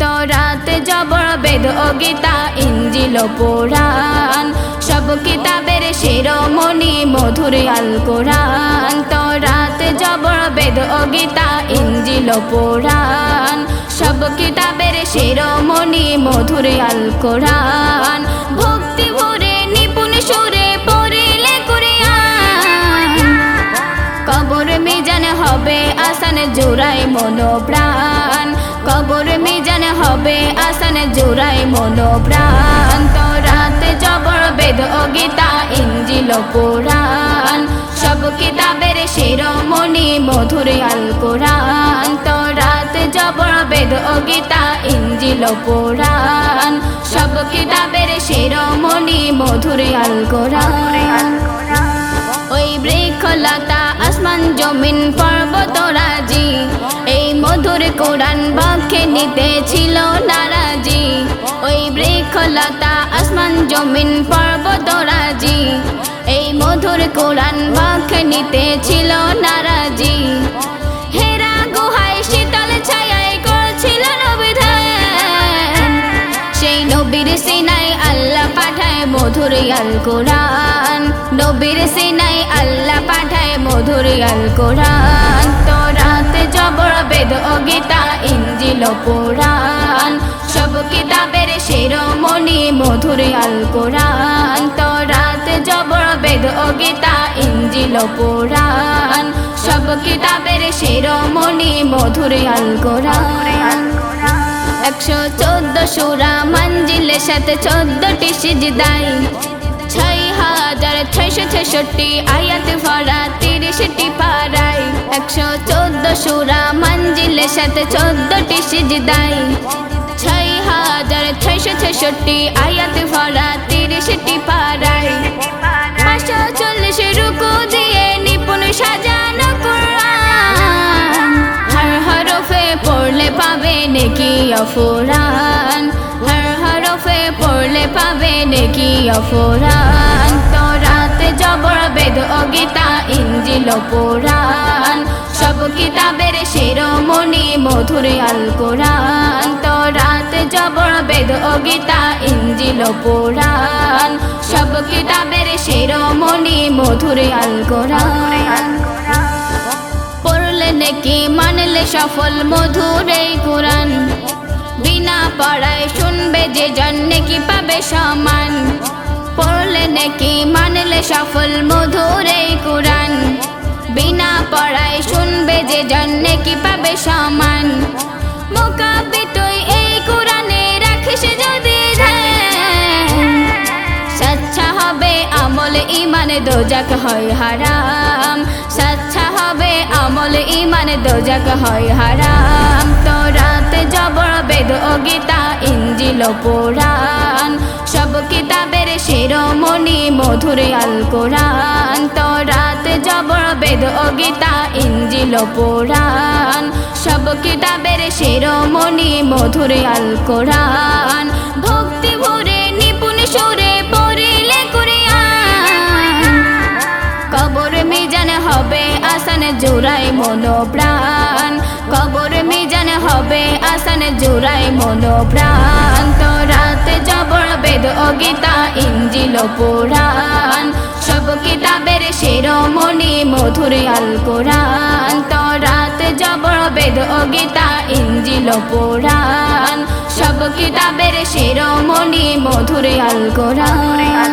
তরাত জবর বেদ ও গীতা, ইঞ্জিল পুরাণ সব কিতাবের শিরোমণি মধুর আল কোরআন। তরাত জবর বেদ ও গীতা, ইঞ্জিল পুরাণ সব কিতাবের শিরোমণি মধুর আল কোরআন। ভক্তি ভরে নিপুণ সুরে পড়িলে কুরিয়ান। কবর মিজান হবে আসান জোড়াই মনোপ্রাণ। হবে আসান জোড়াই মনোপ্রাণ। রাত জবর বেদ ও গীতা, ইঞ্জিল পুরাণ সব কিতাবের শিরোমণি মধুর আল কোরআন। রাত জবর বেদ ও গীতা, ইঞ্জিল পুরাণ সব কিতাবের শিরোমণি মধুর আল কোরআন। ওই বৃক্ষলতা আসমান জমিন পর্বতরাজি এই মধুর কোরআন বাক্যে নিতে ছিল নারাজি। ওই বৃক্ষলতা আসমান জমিন পর্বতরাজি এই মধুর কোরআন বাক্যে নিতে ছিল নারাজি। হেরা শীতল করছিল সেই নবীর সিনাই আল্লাহ পাঠায় মধুর আল কোরআন। নবীর সিনাই আল্লাহ পাঠায় মধুর আল কোরআন। তো বেদ ও গীতা, ইঞ্জিল পুরাণ। সব কিতাবের শিরোমণি মধুর আল কোরআন। তো রাত জবর, বেদ ও গীতা, ইঞ্জিল পুরাণ। সব কিতাবের শিরোমণি মধুর আল কোরআন। একশো চোদ্দ সুরা মঞ্জিলের সাথে চোদ্দটি সিজদাই ছয় হাজার ছয়শো ছেষট্টি আয়াত ভরা তিরিশটি পাড়াই একশো সুরা মঞ্জিলের সাথে চোদ্দটি সিজদাই ছয় হাজার ছয়শো ছেষট্টি আয়াত ভরা তিরিশটি পাড়াই পাঁচশো চল্লিশ রুকু দিয়ে নিপুণ সাজানো কোরআন। হর হরফে পড়লে পাবে নেকি অফুরান। হর হরফে পড়লে পাবে নেকি অফুরান। জবর বেদ ও গীতা ইঞ্জিল পুরাণ সব কিতাবের শিরোমণি মধুর আল কোরআন। তো রাতে জবর বেদ ও গীতা ইঞ্জিল পুরাণ সব কিতাবের শিরোমণি মধুর আল কোরআন। পড়লে নাকি মানলে সফল মধুর এই কোরআন। বিনা পড়ায় শুনবে যে জন্যে কি পাবে সমান। পড়লে নাকি সফল মধুর এই কোরআন। বিনা পড়ায় শুনবে যে জন্যে কি পাবে সমান। এই হবে আমল ইমান দোজাক হয় হারাম। সচ্ছা হবে আমল ইমানে দোজাক হয় হারাম। তো রাত জবর বেদ ও গীতা, ইঞ্জিল সব কিতাবের শিরোমণি মধুর আল কোরআন। তো রাত জবর, বেদ ও গীতা, ইঞ্জিল পুরাণ। সব কিতাবের শিরোমণি মধুর আল কোরআন। ভক্তি ভরে, নিপুণ সুরে পড়িলে কুরিয়ান কবর মিজান হবে আসান জোড়াই মনোপ্রাণ। কবর মিজান হবে আসান জোড়াই মনোপ্রাণ। তো রাত জবর বেদ ও গীতা, ইঞ্জিল পুরাণ। সব কিতাবের শিরোমণি মধুর আল কোরআন। তরাত রাত জবর, বেদ ও গীতা, ইঞ্জিল পুরাণ। সব কিতাবের শিরোমণি মধুর আল কোরআন।